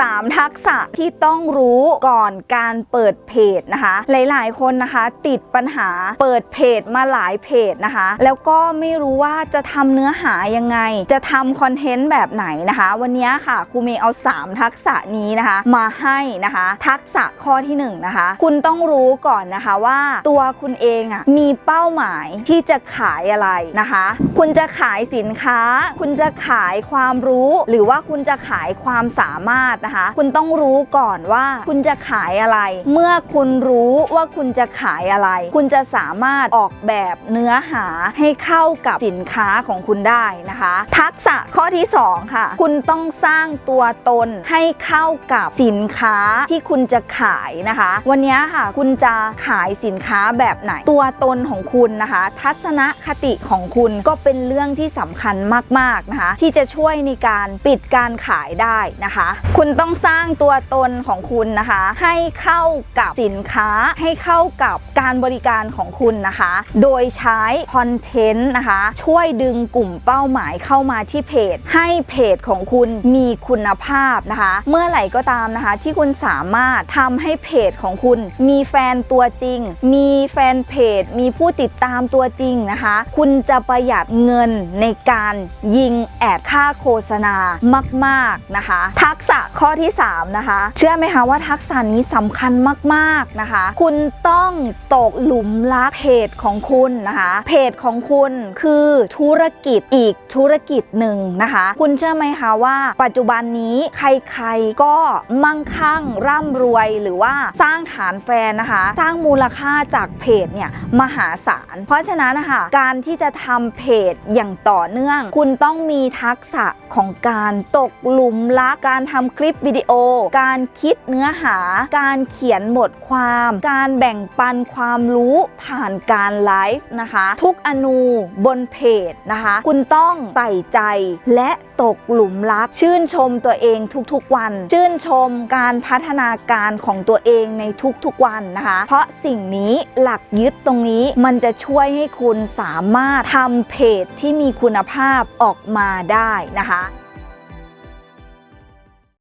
3 ทักษะที่ต้องรู้ก่อนการเปิดเพจนะคะ หลายๆ คนนะคะ ติดปัญหาเปิดเพจมาหลายเพจนะคะ แล้วก็ไม่รู้ว่าจะทำเนื้อหายังไง จะทำคอนเทนต์แบบไหนนะคะ วันนี้ค่ะครูเมย์เอา 3 ทักษะนี้นะคะ มาให้นะคะ ทักษะข้อที่1นะคะ คุณต้องรู้ก่อนนะคะว่าตัวคุณเองอะมีเป้าหมายที่จะขายอะไรนะคะ คุณจะขายสินค้า คุณจะขายความรู้ หรือว่าคุณจะขายความสามารถนะคะ คุณต้องรู้ก่อนว่าคุณจะขายอะไร เมื่อคุณรู้ว่าคุณจะขายอะไร คุณจะสามารถออกแบบเนื้อหาให้เข้ากับสินค้าของคุณได้นะคะ ทักษะข้อที่ 2 ค่ะ คุณต้องสร้างตัวตนให้เข้ากับสินค้าที่คุณจะขายนะคะ วันนี้ค่ะ คุณจะขายสินค้าแบบไหน ตัวตนของคุณนะคะ ทัศนคติของคุณก็เป็นเรื่องที่สำคัญมากๆนะคะ ที่จะช่วยในการปิดการขายได้นะคะ คุณต้องสร้างตัวตนของคุณนะคะ ให้เข้ากับสินค้า ให้เข้ากับการบริการของคุณนะคะ โดยใช้คอนเทนต์นะคะ ช่วยดึงกลุ่มเป้าหมายเข้ามาที่เพจ ให้เพจของคุณมีคุณภาพนะคะ เมื่อไหร่ก็ตามนะคะ ที่คุณสามารถทำให้เพจของคุณ มีแฟนตัวจริง มีแฟนเพจ มีผู้ติดตามตัวจริงนะคะ คุณจะประหยัดเงินในการยิงแอดค่าโฆษณามาก ๆนะคะ ทักษะข้อที่ 3 นะคะ เชื่อไหมคะว่าทักษะนี้สำคัญมากๆนะคะ คุณต้องตกหลุมรักเพจของคุณนะคะ เพจของคุณคือธุรกิจอีกธุรกิจหนึ่งนะคะ คุณเชื่อไหมคะว่า ปัจจุบันนี้ใครๆก็มั่งคั่งร่ำรวยหรือว่าสร้างฐานแฟนนะคะ สร้างมูลค่าจากเพจเนี่ยมหาศาล เพราะฉะนั้นนะคะการที่จะทำเพจอย่างต่อเนื่อง คุณต้องมีทักษะของการตกหลุมรักการทำคลิปปวิดีโอ การคิดเนื้อหา การเขียนบทความ การแบ่งปันความรู้ผ่านการไลฟ์นะคะ ทุกอนูบนเพจนะคะ คุณต้องใส่ใจและตกหลุมรัก ชื่นชมตัวเองทุกๆวัน ชื่นชมการพัฒนาการของตัวเองในทุกๆวันนะคะ เพราะสิ่งนี้หลักยึดตรงนี้มันจะช่วยให้คุณสามารถทำเพจที่มีคุณภาพออกมาได้นะคะ